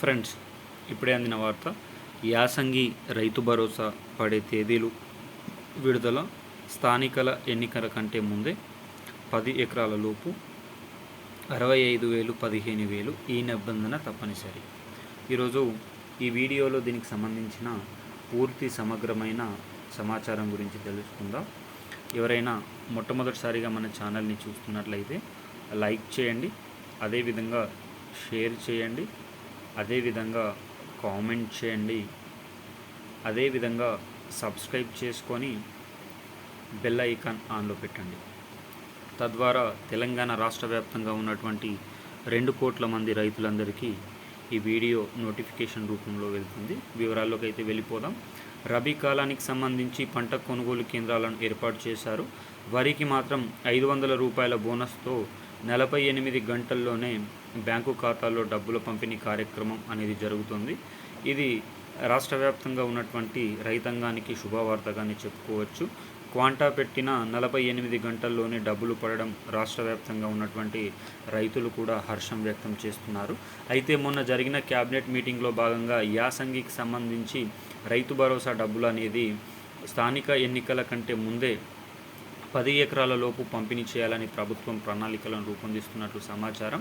Friends ఇప్పుడే అందిన వార్త యాసంగి రైతు భరోసా పడే తేదీలు విడుదల స్థానికల ఎన్నికల కంటే ముందే పది ఎకరాల లోపు అరవై ఐదు వేలు పదిహేను వేలు ఈ నిబంధన తప్పనిసరి. ఈరోజు ఈ వీడియోలో దీనికి సంబంధించిన పూర్తి సమగ్రమైన సమాచారం గురించి తెలుసుకుందాం. ఎవరైనా మొట్టమొదటిసారిగా మన ఛానల్ని చూస్తున్నట్లయితే లైక్ చేయండి అదేవిధంగా షేర్ చేయండి అదేవిధంగా కామెంట్ చేయండి. అదేవిధంగా సబ్స్క్రైబ్ చేసుకొని బెల్ ఐకాన్ ఆన్లో పెట్టండి. తద్వారా తెలంగాణ రాష్ట్ర వ్యాప్తంగా ఉన్నటువంటి రెండు కోట్ల మంది రైతులందరికీ ఈ వీడియో నోటిఫికేషన్ రూపంలో వెళ్తుంది. వివరాల్లోకి అయితే వెళ్ళిపోదాం. రబీ కాలానికి సంబంధించి పంట కొనుగోలు కేంద్రాలను ఏర్పాటు చేశారు. వరికి మాత్రం ఐదు వందల రూపాయల బోనస్తో నలభై ఎనిమిది గంటల్లోనే బ్యాంకు ఖాతాల్లో డబ్బుల పంపిణీ కార్యక్రమం అనేది జరుగుతుంది. ఇది రాష్ట్ర వ్యాప్తంగా ఉన్నటువంటి రైతాంగానికి శుభవార్తగానే చెప్పుకోవచ్చు. క్వాంటా పెట్టిన నలభై ఎనిమిది గంటల్లోనే డబ్బులు పడడం రాష్ట్ర వ్యాప్తంగా ఉన్నటువంటి రైతులు కూడా హర్షం వ్యక్తం చేస్తున్నారు. అయితే మొన్న జరిగిన క్యాబినెట్ మీటింగ్లో భాగంగా యాసంగికి సంబంధించి రైతు భరోసా డబ్బులు అనేది స్థానిక ఎన్నికల కంటే ముందే పది ఎకరాల లోపు పంపిణీ చేయాలని ప్రభుత్వం ప్రణాళికలను రూపొందిస్తున్నట్లు సమాచారం.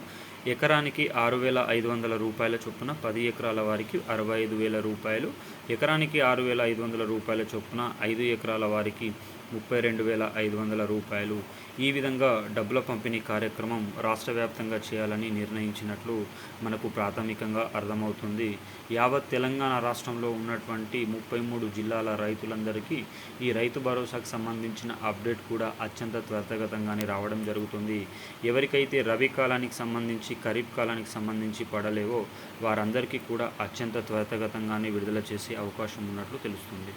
ఎకరానికి ఆరు వేల ఐదు వందల రూపాయల చొప్పున పది ఎకరాల వారికి అరవై ఐదు వేల రూపాయలు ఎకరానికి ఆరు వేల ఐదు వందల రూపాయల చొప్పున ఐదు ఎకరాల వారికి ముప్పై రెండు వేల ఐదు వందల రూపాయలు. ఈ విధంగా డబ్బుల పంపిణీ కార్యక్రమం రాష్ట్ర వ్యాప్తంగా చేయాలని నిర్ణయించినట్లు మనకు ప్రాథమికంగా అర్థమవుతుంది. యావత్ తెలంగాణ రాష్ట్రంలో ఉన్నటువంటి ముప్పై మూడు జిల్లాల రైతులందరికీ ఈ రైతు భరోసాకు సంబంధించిన అప్డేట్ కూడా అత్యంత త్వరితగతంగానే రావడం జరుగుతుంది. ఎవరికైతే రబీ కాలానికి సంబంధించి ఖరీఫ్ కాలానికి సంబంధించి పడలేవో వారందరికీ కూడా అత్యంత త్వరితగతంగానే విడుదల చేసే అవకాశం ఉన్నట్లు తెలుస్తుంది.